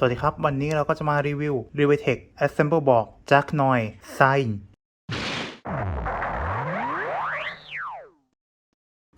สวัสดีครับ วันนี้เราก็จะมารีวิว r e v e t e c h Assemble Board Jack Noy Sign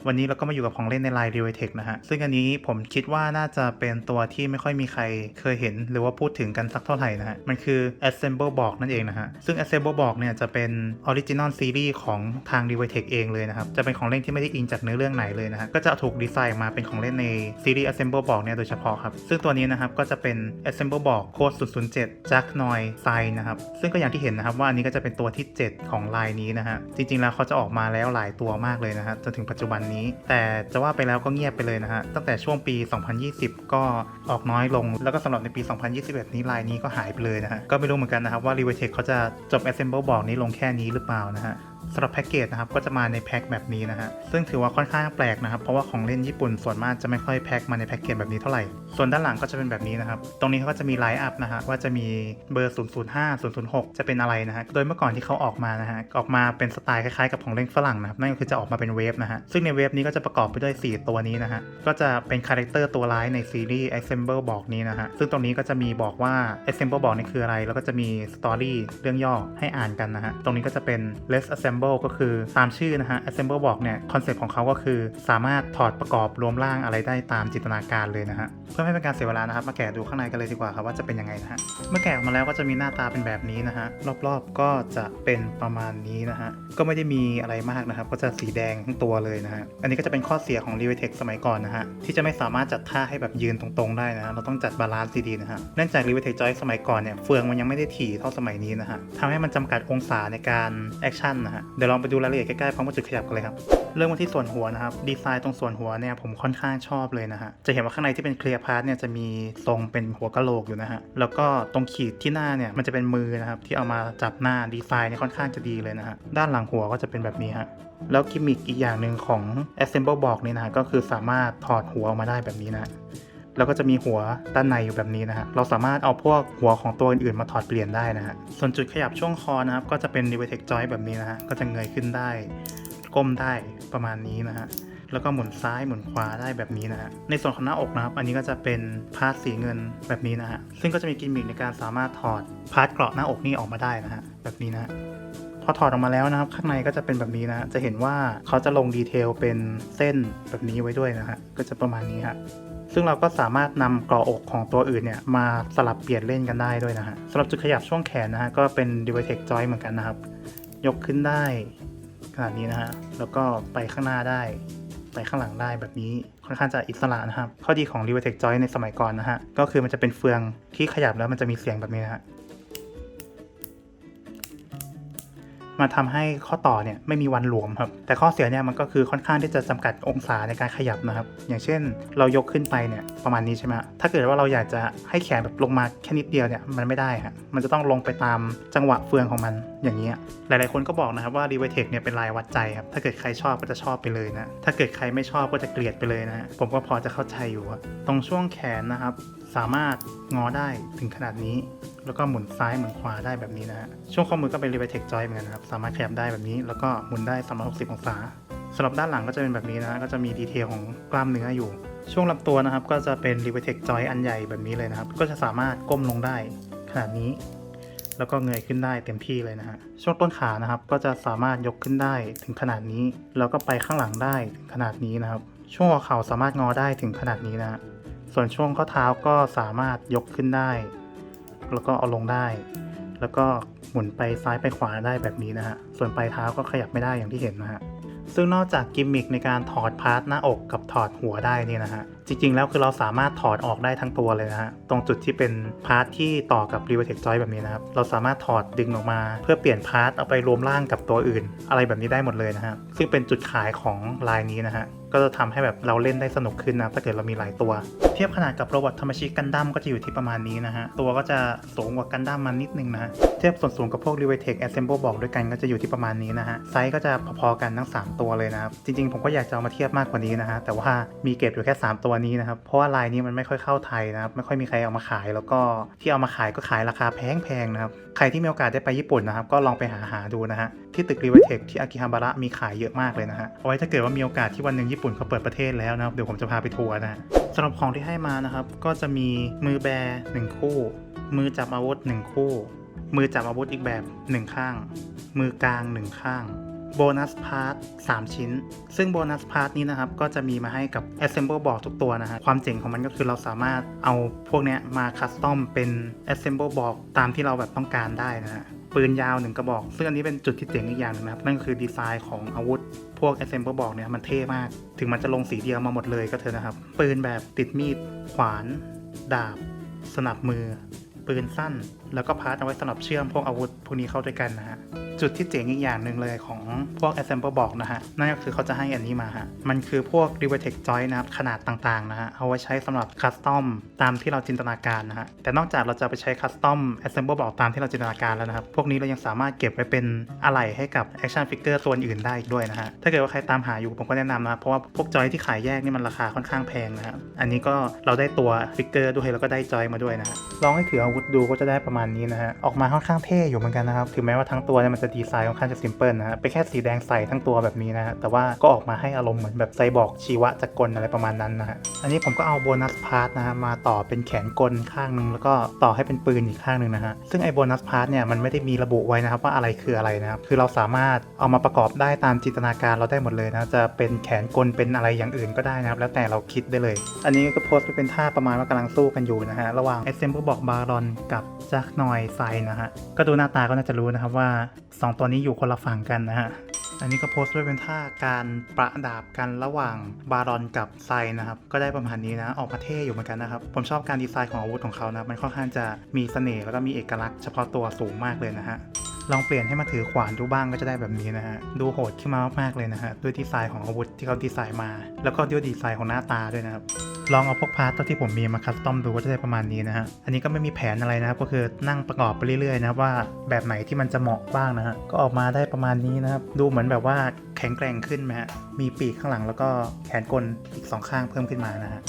วันนี้เราก็มาอยู่กับของเล่นในไลาย r e v e t e c h นะฮะ ซึ่งอันนี้ผมคิดว่าน่าจะเป็นตัวที่ไม่ค่อยมีใครเคยเห็นหรือว่าพูดถึงกันสักเท่าไหร่นะฮะ มันคือ Assemble Board นั่นเองนะฮะ ซึ่ง Assemble Board เนี่ยจะเป็น Original Series ของทาง r e v e t e c h เองเลยนะครับ จะเป็นของเล่นที่ไม่ได้อิงจากเนื้อเรื่องไหนเลยนะฮะ ก็จะถูกดีไซน์มาเป็นของเล่นในซีรีส์ Assemble Board เนี่ยโดยเฉพาะครับ ซึ่งตัวนี้นะครับก็จะเป็น Assemble Board Code 007 Jack Noy Sign นะครับ ซึ่งก็อย่างที่เห็นนะครับว่าอันนี้ก็จะเป็นตัวที่ 7 ของไลายนี้นะฮะ จริง ๆ แล้วเขาจะออกมาแล้วหลายตัวมากเลยนะฮะจนถึงปัจจุบันนี้ แต่จะว่าไปแล้วก็เงียบไปเลยนะฮะ ตั้งแต่ช่วงปี 2020 ก็ออกน้อยลง แล้วก็สำหรับในปี 2021 นี้ลายนี้ก็หายไปเลยนะฮะ ก็ไม่รู้เหมือนกันนะครับว่า r e v e t e c h เขาจะจบ Assemble บอกนี้ลงแค่นี้หรือเปล่านะฮะ สำหรับแพ็กเกจนะครับก็จะมาในแพ็คแบบนี้นะฮะซึ่งถือว่าค่อนข้างแปลกนะครับเพราะว่าของเล่นญี่ปุ่นส่วนมากจะไม่ค่อยแพ็คมาในแพ็กเกจแบบนี้เท่าไหร่ส่วนด้านหลังก็จะเป็นแบบนี้นะครับตรงนี้เขาก็จะมีไลน์อัพนะฮะว่าจะมีเบอร์ 005 006 จะเป็นอะไรนะฮะโดยเมื่อก่อนที่เขาออกมานะฮะออกมาเป็นสไตล์คล้ายๆกับของเล่นฝรั่งนะครับนั่นก็คือจะออกมาเป็นเวฟนะฮะซึ่งในเวฟนี้ก็จะประกอบไปด้วย 4 ตัวนี้นะฮะก็จะเป็นคาแรคเตอร์ตัวร้ายในซีรีส์ Assemble บอกนี้นะฮะซึ่งตรงนี้ก็จะมีบอกว่า Assemble บอกนี่คืออะไร แล้วก็จะมีสตอรี่เรื่องย่อให้อ่านกันนะฮะตรงนี้ก็จะเป็น Let's Assemble ก็คือตามชื่อนะฮะ Assemble บอกเนี่ยคอนเซ็ปต์ของเขาก็คือ สามารถถอดประกอบรวมร่างอะไรได้ตามจินตนาการเลยนะฮะ เพื่อไม่เป็นการเสียเวลานะครับ มาแกะดูข้างในกันเลยดีกว่าครับว่าจะเป็นยังไงนะฮะ เมื่อแกะออกมาแล้วก็จะมีหน้าตาเป็นแบบนี้นะฮะ รอบๆก็จะเป็นประมาณนี้นะฮะ ก็ไม่ได้มีอะไรมากนะครับ ก็จะสีแดงทั้งตัวเลยนะฮะ อันนี้ก็จะเป็นข้อเสียของ r e v e t e c สมัยก่อนนะฮะ ที่จะไม่สามารถจัดท่าให้แบบยืนตรงๆ ได้นะฮะ เราต้องจัดบาลานซ์ดีๆนะฮะ เนื่องจาก r e v e t e c Joy สมัยก่อนเนี่ย เฟืองมันยังไม่ได้ถี่เท่าสมัยนี้นะฮะทำให้มันจำกัดองศาในการแอคชั่นนะฮะเดี๋ยวลองไปดูรายละเอียดใกล้ๆพร้อมกับจุดขยับกันเลยครับ เริ่มมาที่ส่วนหัวนะครับ ดีไซน์ตรงส่วนหัวเนี่ยผมค่อนข้างชอบเลยนะฮะ จะเห็นว่าข้างในที่เป็นเคลียร์พาร์ทเนี่ยจะมีทรงเป็นหัวกะโหลกอยู่นะฮะ แล้วก็ตรงขีดที่หน้าเนี่ยมันจะเป็นมือนะครับที่เอามาจับหน้าดีไซน์เนี่ยค่อนข้างจะดีเลยนะฮะ ด้านหลังหัวก็จะเป็นแบบนี้ฮะ แล้วกิมมิคอีกอย่างหนึ่งของ Assemble บอกนี่นะก็คือสามารถถอดหัวออกมาได้แบบนี้นะ แล้วก็จะมีหัวด้านในอยู่แบบนี้นะฮะ เราสามารถเอาพวกหัวของตัวอื่นๆมาถอดเปลี่ยนได้นะฮะ ส่วนจุดขยับช่วงคอนะครับ ก็จะเป็น r e v e t e c h Joy แบบนี้นะฮะ ก็จะเงยขึ้นได้ ก้มได้ประมาณนี้นะฮะ แล้วก็หมุนซ้ายหมุนขวาได้แบบนี้นะฮะ ในส่วนของหน้าอกนะครับ อันนี้ก็จะเป็นพาร์ทสีเงินแบบนี้นะฮะ ซึ่งก็จะมีกิมมิคในการสามารถถอดพาร์ทเกราะหน้าอกนี่ออกมาได้นะฮะ แบบนี้นะฮะพอถอดออกมาแล้วนะครับ ข้างในก็จะเป็นแบบนี้นะฮะจะเห็นว่าเขาจะลงดีเทลเป็นเส้นแบบนี้ไว้ด้วยนะฮะ ก็จะประมาณนี้ฮะ ซึ่งเราก็สามารถนำกรออกของตัวอื่นเนี่ยมาสลับเปลี่ยนเล่นกันได้ด้วยนะฮะสำหรับจุดขยับช่วงแขนนะฮะก็เป็น d i v i t e c Joy เหมือนกันนะครับ ยกขึ้นได้ขนาดนี้นะฮะแล้วก็ไปข้างหน้าได้ไปข้างหลังได้แบบนี้ค่อนข้างจะอิสระนะครับ ข้อดีของ r e v e t e c Joy ในสมัยก่อนนะฮะ ก็คือมันจะเป็นเฟืองที่ขยับแล้วมันจะมีเสียงแบบนี้นะฮะ มาทำให้ข้อต่อเนี่ยไม่มีวันหลวมครับ แต่ข้อเสียเนี่ยมันก็คือค่อนข้างที่จะจำกัดองศาในการขยับนะครับ อย่างเช่น เรายกขึ้นไปเนี่ยประมาณนี้ใช่ไหมถ้าเกิดว่าเราอยากจะให้แขนแบบลงมาแค่นิดเดียวเนี่ยมันไม่ได้ฮะมันจะต้องลงไปตามจังหวะเฟืองของมันอย่างนี้ยหลายๆคนก็บอกนะครับว่า r e v e t e c h เนี่ยเป็นลายวัดใจครับ ถ้าเกิดใครชอบก็จะชอบไปเลยนะ ถ้าเกิดใครไม่ชอบก็จะเกลียดไปเลยนะ ผมก็พอจะเข้าใจอยู่ตรงช่วงแขนนะครับ สามารถงอได้ถึงขนาดนี้ แล้วก็หมุนซ้ายหมุนขวาได้แบบนี้นะฮะช่วงข้อมือก็เป็น r e v e t e c h Joy เหมือนกันนะครับ สามารถขยับได้แบบนี้ แล้วก็หมุนได้ 360 องศาสำหรับด้านหลังก็จะเป็นแบบนี้นะฮะก็จะมีดีเทลของกล้ามเนื้ออยู่ ช่วงลำตัวนะครับ ก็จะเป็น r e v e t e c h Joy อันใหญ่แบบนี้เลยนะครับ ก็จะสามารถก้มลงได้ขนาดนี้ แล้วก็เงยขึ้นได้เต็มที่เลยนะฮะช่วงต้นขานะครับ ก็จะสามารถยกขึ้นได้ถึงขนาดนี้ แล้วก็ไปข้างหลังได้ถึงขนาดนี้นะครับ ช่วงหัวเข่าสามารถงอได้ถึงขนาดนี้นะฮะ ส่วนช่วงข้อเท้าก็สามารถยกขึ้นได้ แล้วก็เอาลงได้ แล้วก็หมุนไปซ้ายไปขวาได้แบบนี้นะฮะ ส่วนปลายเท้าก็ขยับไม่ได้อย่างที่เห็นนะฮะ ซึ่งนอกจากกิมมิคในการถอดพาร์ทหน้าอกกับถอดหัวได้นี่นะฮะ จริงๆ แล้วคือเราสามารถถอดออกได้ทั้งตัวเลยนะฮะ ตรงจุดที่เป็นพาร์ทที่ต่อกับ r e v e t e c h Joy แบบนี้นะครับ เราสามารถถอดดึงออกมา เพื่อเปลี่ยนพาร์ทเอาไปรวมร่างกับตัวอื่น อะไรแบบนี้ได้หมดเลยนะฮะ ซึ่งเป็นจุดขายของลายนี้นะฮะ ก็จะทำให้แบบเราเล่นได้สนุกขึ้นนะ ถ้าเกิดเรามีหลายตัว เทียบขนาดกับโรบอทธรรมชิกันดั้มก็จะอยู่ที่ประมาณนี้นะฮะ ตัวก็จะสูงกว่ากันดั้มมันนิดนึงนะฮะ เทียบส่วนสูงกับพวก r e v e t e c h Assemble บอกด้วยกันก็จะอยู่ที่ประมาณนี้นะฮะ ไซส์ก็จะพอๆกันทั้ง 3 ตัวเลยนะครับ จริง ๆ ผมก็อยากจะเอามาเทียบมากกว่านี้นะฮะ แต่ว่ามีเก็บอยู่แค่ 3 ตัวนี้นะครับ เพราะว่าลายนี้มันไม่ค่อยเข้าไทยนะครับ ไม่ค่อยมีใครเอามาขาย แล้วก็ที่เอามาขายก็ขายราคาแพงๆนะครับ ใครที่มีโอกาสได้ไปญี่ปุ่นนะครับ ก็ลองไปหาหาดูนะฮะ ที่ตึกรีเวเทคที่อากิฮาบาระมีขายเยอะมากเลยนะฮะ เอาไว้ถ้าเกิดว่ามีโอกาสที่วันหนึ่งญี่ปุ่นเขาเปิดประเทศแล้วนะครับ เดี๋ยวผมจะพาไปทัวร์นะสำหรับของที่ให้มานะครับ ก็จะมีมือแบร์หนึ่งคู่ มือจับอาวุธหนึ่งคู่ มือจับอาวุธอีกแบบหนึ่งข้าง มือกลางหนึ่งข้าง โบนัสพาร์ท3ชิ้น ซึ่งโบนัสพาร์ทนี้นะครับ ก็จะมีมาให้กับ Assemble Board ทุกตัวนะฮะความเจ๋งของมันก็คือเราสามารถเอาพวกเนี้ยมาคัสตอมเป็น Assemble Board ตามที่เราแบบต้องการได้นะฮะปืนยาวหนึ่งกระบอก ซึ่งอันนี้เป็นจุดที่เจ๋งอีกอย่างหนึงนะครับ นั่นก็คือดีไซน์ของอาวุธ พวก Assemble Board เนี่ยมันเท่มาก ถึงมันจะลงสีเดียวมาหมดเลยก็เถอะนะครับ ปืนแบบติดมีด ขวาน ดาบ สนับมือ ปืนสั้น แล้วก็พาร์ทเอาไว้สำหรับเชื่อมพวกอาวุธพวกนี้เข้าด้วยกันนะฮะ จุดที่เจ๋งอีกอย่างหนึ่งเลยของพวก Assemble บอกนะฮะ นั่นก็คือเขาจะให้อันนี้มาฮะ มันคือพวก r i v e t e c Joint นะครับ ขนาดต่างๆ นะฮะ เอาไว้ใช้สำหรับคัสตอมตามที่เราจินตนาการนะฮะ แต่นอกจากเราจะไปใช้คัสตอม Assemble บอกตามที่เราจินตนาการแล้วนะครับ พวกนี้เรายังสามารถเก็บไว้เป็นอะไหล่ให้กับ Action Figure ตัวอื่นได้อีกด้วยนะฮะ ถ้าเกิดว่าใครตามหาอยู่ผมก็แนะนำนะเพราะว่าพวกจอยที่ขายแยกนี่มันราคาค่อนข้างแพงนะครับอันนี้ก็เราได้ตัวฟิกเกอร์ด้วยแล้วก็ได้จอยมาด้วยนะฮะ ลองให้ถืออาวุธดูก็จะได้ประมาณนี้นะฮะ ออกมาค่อนข้างเท่อยู่เหมือนกันนะครับ ถึงแม้ว่าทั้งตัวเนี่ยมันจะดีไซน์ค่อนข้างจะซิมเพิลนะฮะเป็นแค่สีแดงใสทั้งตัวแบบนี้นะฮะแต่ว่าก็ออกมาให้อารมณ์เหมือนแบบไซบอร์กชีวะจักรกลอะไรประมาณนั้นนะฮะอันนี้ผมก็เอาโบนัสพาร์ทนะฮะมาต่อเป็นแขนกลข้างหนึงแล้วก็ต่อให้เป็นปืนอีกข้างหนึ่งนะฮะซึ่งไอโบนัสพาร์ทเนี่ยมันไม่ได้มีระบุไว้นะครับว่าอะไรคืออะไรนะครับคือเราสามารถเอามาประกอบได้ตามจินตนาการเราได้หมดเลยนะจะเป็นแขนกลเป็นอะไรอย่างอื่นก็ได้นะครับแล้วแต่เราคิดได้เลย อันนี้ก็โพสต์ไปเป็นท่าประมาณว่ากำลังสู้กันอยู่นะฮะระหว่าง Assemble บอกบารอนกับจักนอยไซนะฮะก็ดูหน้าตาก็น่าจะรู้นะครับว่า2 ตัวนี้อยู่คนละฝั่งกันนะฮะอันนี้ก็โพสต์ไว้เป็นท่าการประดาบกันระหว่างบารอนกับไซนะครับ ก็ได้ประมาณนี้นะ ออกมาเท่อยู่เหมือนกันนะครับ ผมชอบการดีไซน์ของอาวุธของเขานะ มันค่อนข้างจะมีเสน่ห์แล้วก็มีเอกลักษณ์เฉพาะตัวสูงมากเลยนะฮะ ลองเปลี่ยนให้มาถือขวานดูบ้างก็จะได้แบบนี้นะฮะ ดูโหดขึ้นมามากๆเลยนะฮะ ด้วยดีไซน์ของอาวุธที่เขาดีไซน์มา แล้วก็ด้วยดีไซน์ของหน้าตาด้วยนะครับ ลองเอาพวกพาร์ทตัวที่ผมมีมาคัสตอมดูก็จะได้ประมาณนี้นะฮะ อันนี้ก็ไม่มีแผนอะไรนะครับ ก็คือนั่งประกอบไปเรื่อยๆนะว่าแบบไหนที่มันจะเหมาะบ้างนะฮะ ก็ออกมาได้ประมาณนี้นะครับ ดูเหมือนแบบว่าแข็งแกร่งขึ้นไหมฮะ มีปีกข้างหลังแล้วก็แขนกลอีกสองข้างเพิ่มขึ้นมานะฮะ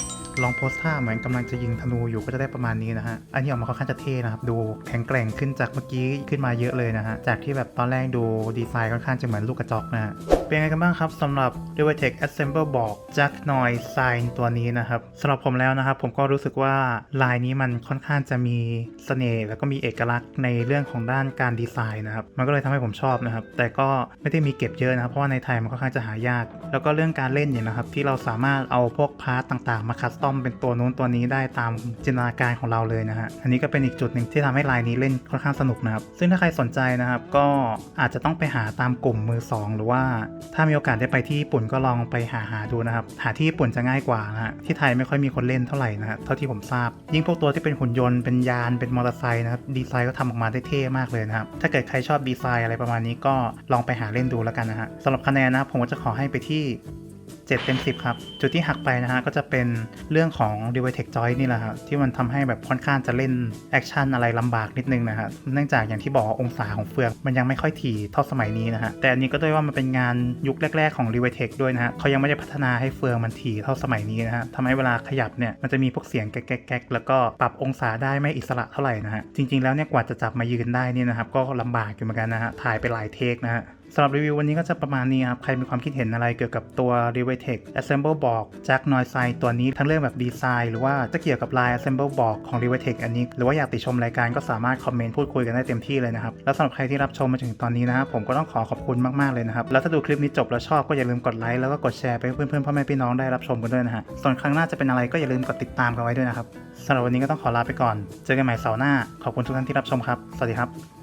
ลองโพสท่าเหมือนกำลังจะยิงธนูอยู่ก็จะได้ประมาณนี้นะฮะ อันนี้ออกมาค่อนข้างจะเท่นะครับ ดูแข็งแกร่งขึ้นจากเมื่อกี้ขึ้นมาเยอะเลยนะฮะ จากที่แบบตอนแรกดูดีไซน์ค่อนข้างจะเหมือนลูกกระจอกนะฮะ เป็นไงกันบ้างครับสำหรับ r i v e t e c Assemble บอก Jack Noise Sign ตัวนี้นะครับสำหรับผมแล้วนะครับ ผมก็รู้สึกว่าลายนี้มันค่อนข้างจะมีเสน่ห์แล้วก็มีเอกลักษณ์ในเรื่องของด้านการดีไซน์นะครับ มันก็เลยทำให้ผมชอบนะครับ แต่ก็ไม่ได้มีเก็บเยอะนะครับ เพราะว่าในไทยมันค่อนข้างจะหายาก แล้วก็เรื่องการเล่นเนี่ยนะครับที่เราสามารถเอาพวกพาร์ตต่างๆ มาคัสตอมเป็นตัวนู้นตัวนี้ได้ตามจินตนาการของเราเลยนะฮะ อันนี้ก็เป็นอีกจุดหนึ่งที่ทำให้ลายนี้เล่นค่อนข้างสนุกนะครับ ซึ่งถ้าใครสนใจนะครับ ก็อาจจะต้องไปหาตามกลุ่มมือสองหรือว่าถ้ามีโอกาสได้ไปที่ญี่ปุ่นก็ลองไปหาหาดูนะครับ หาที่ญี่ปุ่นจะง่ายกว่านะฮะ ที่ไทยไม่ค่อยมีคนเล่นเท่าไหร่นะฮะ เท่าที่ผมทราบ ยิ่งพวกตัวที่เป็นหุ่นยนต์ เป็นยาน เป็นมอเตอร์ไซค์นะครับดีไซน์ก็ทำออกมาได้เท่มากเลยนะครับ ถ้าเกิดใครชอบดีไซน์อะไรประมาณนี้ก็ลองไปหาเล่นดูแล้วกันนะฮะสำหรับคะแนนนะผมก็จะขอให้ไปที่ 7 เต็ม 10 ครับ จุดที่หักไปนะฮะ ก็จะเป็นเรื่องของ d e v i t e c Joy นี่แหละครับที่มันทำให้แบบค่อนข้างจะเล่นแอคชั่นอะไรลำบากนิดนึงนะฮะเนื่องจากอย่างที่บอกองศาของเฟือง มันยังไม่ค่อยถี่เท่าสมัยนี้นะฮะ แต่อันนี้ก็ด้วยว่ามันเป็นงานยุคแรก ๆของ d e v i t e c ด้วยนะฮะเขายังไม่ได้พัฒนาให้เฟืองมันถี่เท่าสมัยนี้นะฮะทำให้เวลาขยับเนี่ยมันจะมีพวกเสียงแก๊กๆแล้วก็ปรับองศาได้ไม่อิสระเท่าไหร่นะฮะจริง ๆแล้วเนี่ยกว่าจะจับมายืนได้นี่นะครับก็ลำบากอยู่เหมือนกันนะฮะถ่ายไปหลายเทคนะฮะ สำหรับรีวิววันนี้ก็จะประมาณนี้ครับ ใครมีความคิดเห็นอะไรเกี่ยวกับตัว r e v e t e c Assemble บอกจาก Noise ตัวนี้ทั้งเรื่องแบบดีไซน์หรือว่าจะเกี่ยวกับลาย Assemble บอกของ r e v e t e c อันนี้ หรือว่าอยากติชมรายการก็สามารถคอมเมนต์พูดคุยกันได้เต็มที่เลยนะครับ แล้วสำหรับใครที่รับชมมาถึงตอนนี้นะครับผมก็ต้องขอขอบคุณมากๆเลยนะครับ แล้วถ้าดูคลิปนี้จบแล้วชอบก็อย่าลืมกดไลค์แล้วก็กดแชร์ไปให้เพื่อนๆพ่อแม่พี่น้องได้รับชมกันด้วยนะฮะส่วนครั้งหน้าจะเป็นอะไรก็อย่าลืมกดติดตามกันไว้ด้วยนะครับสำหรับวันนี้ก็ต้องขอลาไปก่อน เจอกันใหม่เสาร์หน้า ขอบคุณทุกท่านที่รับชมครับ สวัสดีครับ